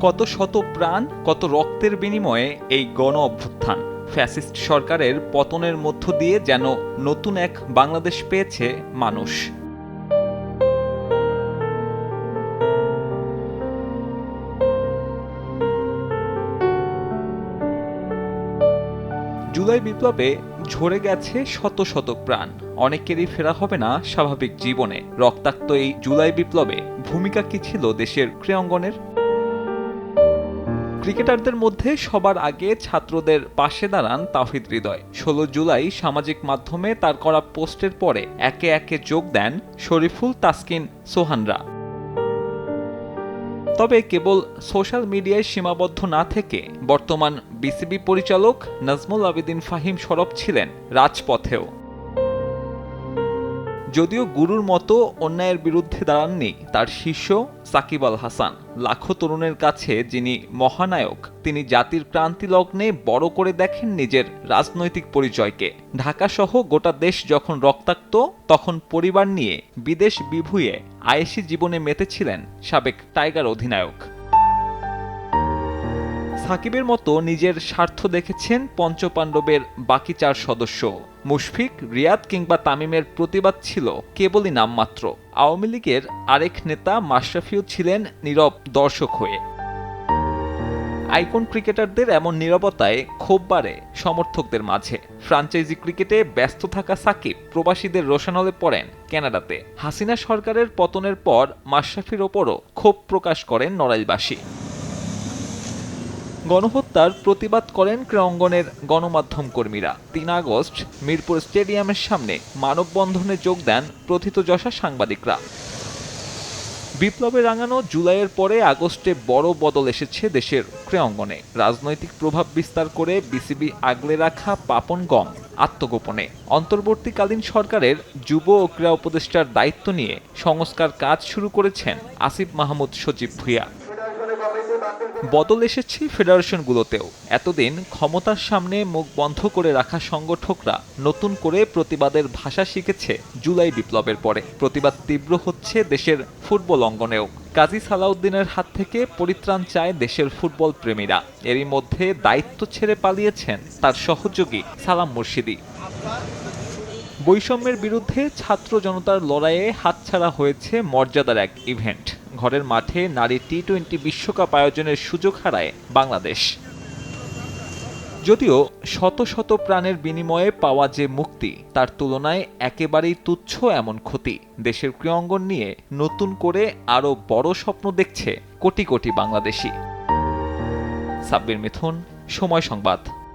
কত শত প্রাণ, কত রক্তের বিনিময়ে এই গণ অভ্যুত্থান ফ্যাসিস্ট সরকারের পতনের মধ্য দিয়ে যেন নতুন এক বাংলাদেশ পেয়েছে মানুষ। জুলাই বিপ্লবে ঝরে গেছে শত শত প্রাণ। অনেকেরই ফেরা হবে না স্বাভাবিক জীবনে। রক্তাক্ত এই জুলাই বিপ্লবে ভূমিকা কি ছিল দেশের ক্রীড়াঙ্গনের? ক্রিকেটারদের মধ্যে সবার আগে ছাত্রদের পাশে দাঁড়ান তাহিদ হৃদয়। ষোলো জুলাই সামাজিক মাধ্যমে তার করা পোস্টের পরে একে একে যোগ দেন শরীফুল তাসকিন সোহানরা। তবে কেবল সোশ্যাল মিডিয়ায় সীমাবদ্ধ না থেকে বর্তমান বিসিবি পরিচালক নাজমুল আবেদিন ফাহিম সরব ছিলেন রাজপথেও। যদিও গুরুর মতো অন্যায়ের বিরুদ্ধে দাঁড়াননি, তার শিষ্য সাকিব আল হাসান। লাখো তরুণের কাছে যিনি মহানায়ক, তিনি জাতির ক্রান্তি লগ্নে বড় করে দেখেন নিজের রাজনৈতিক পরিচয়কে। ঢাকা সহ গোটা দেশ যখন রক্তাক্ত, তখন পরিবার নিয়ে বিদেশ বিভুয়ে আয়েসি জীবনে মেতেছিলেন সাবেক টাইগার অধিনায়ক। সাকিবের মতো নিজের স্বার্থ দেখেছেন পঞ্চপাণ্ডবের বাকি চার সদস্য। মুশফিক, রিয়াদ কিংবা তামিমের প্রতিবাদ ছিল কেবলই নামমাত্র। আওয়ামী লীগের আরেক নেতা মাশরাফিও ছিলেন নীরব দর্শক হয়ে। আইকন ক্রিকেটারদের এমন নিরবতায় ক্ষোভ বাড়ে সমর্থকদের মাঝে। ফ্রাঞ্চাইজি ক্রিকেটে ব্যস্ত থাকা সাকিব প্রবাসীদের রোশানলে পড়েন কানাডাতে হাসিনা সরকারের পতনের পর মাশরাফির ওপরও ক্ষোভ প্রকাশ করেন নড়াইলবাসী। গণহত্যার প্রতিবাদ করেন ক্রীড়াঙ্গনের গণমাধ্যম কর্মীরা। তিন আগস্ট মিরপুর স্টেডিয়ামের সামনে মানববন্ধনে যোগ দেন প্রথিতযশা সাংবাদিকরা। বিপ্লবে রাঙানো জুলাইয়ের পরে আগস্টে বড় বদল এসেছে দেশের ক্রীড়াঙ্গনে। রাজনৈতিক প্রভাব বিস্তার করে বিসিবি আগলে রাখা পাপন গম আত্মগোপনে। অন্তর্বর্তীকালীন সরকারের যুব ও ক্রীড়া উপদেষ্টার দায়িত্ব নিয়ে সংস্কার কাজ শুরু করেছেন আসিফ মাহমুদ সজীব ভুইয়া। বদল এসেছে ফেডারেশনগুলোতেও। এতদিন ক্ষমতার সামনে মুখ বন্ধ করে রাখা সংগঠকরা নতুন করে প্রতিবাদের ভাষা শিখেছে জুলাই বিপ্লবের পরে। প্রতিবাদ তীব্র হচ্ছে দেশের ফুটবল অঙ্গনেও। কাজী সালাউদ্দিনের হাত থেকে পরিত্রাণ চায় দেশের ফুটবল প্রেমীরা। এরই মধ্যে দায়িত্ব ছেড়ে পালিয়েছেন তার সহযোগী সালাম মুর্শিদি। বৈষম্যের বিরুদ্ধে ছাত্র জনতার লড়াইয়ে হাতছাড়া হয়েছে মর্যাদার এক ইভেন্ট। ঘরের মাঠে নারী টি টোয়েন্টি বিশ্বকাপ আয়োজনের সুযোগ হারায় বাংলাদেশ। যদিও শত শত প্রাণের বিনিময়ে পাওয়া যে মুক্তি, তার তুলনায় একেবারেই তুচ্ছ এমন ক্ষতি। দেশের ক্রীড়াঙ্গন নিয়ে নতুন করে আরও বড় স্বপ্ন দেখছে কোটি কোটি বাংলাদেশি। সাব্বির মিথুন, সময় সংবাদ।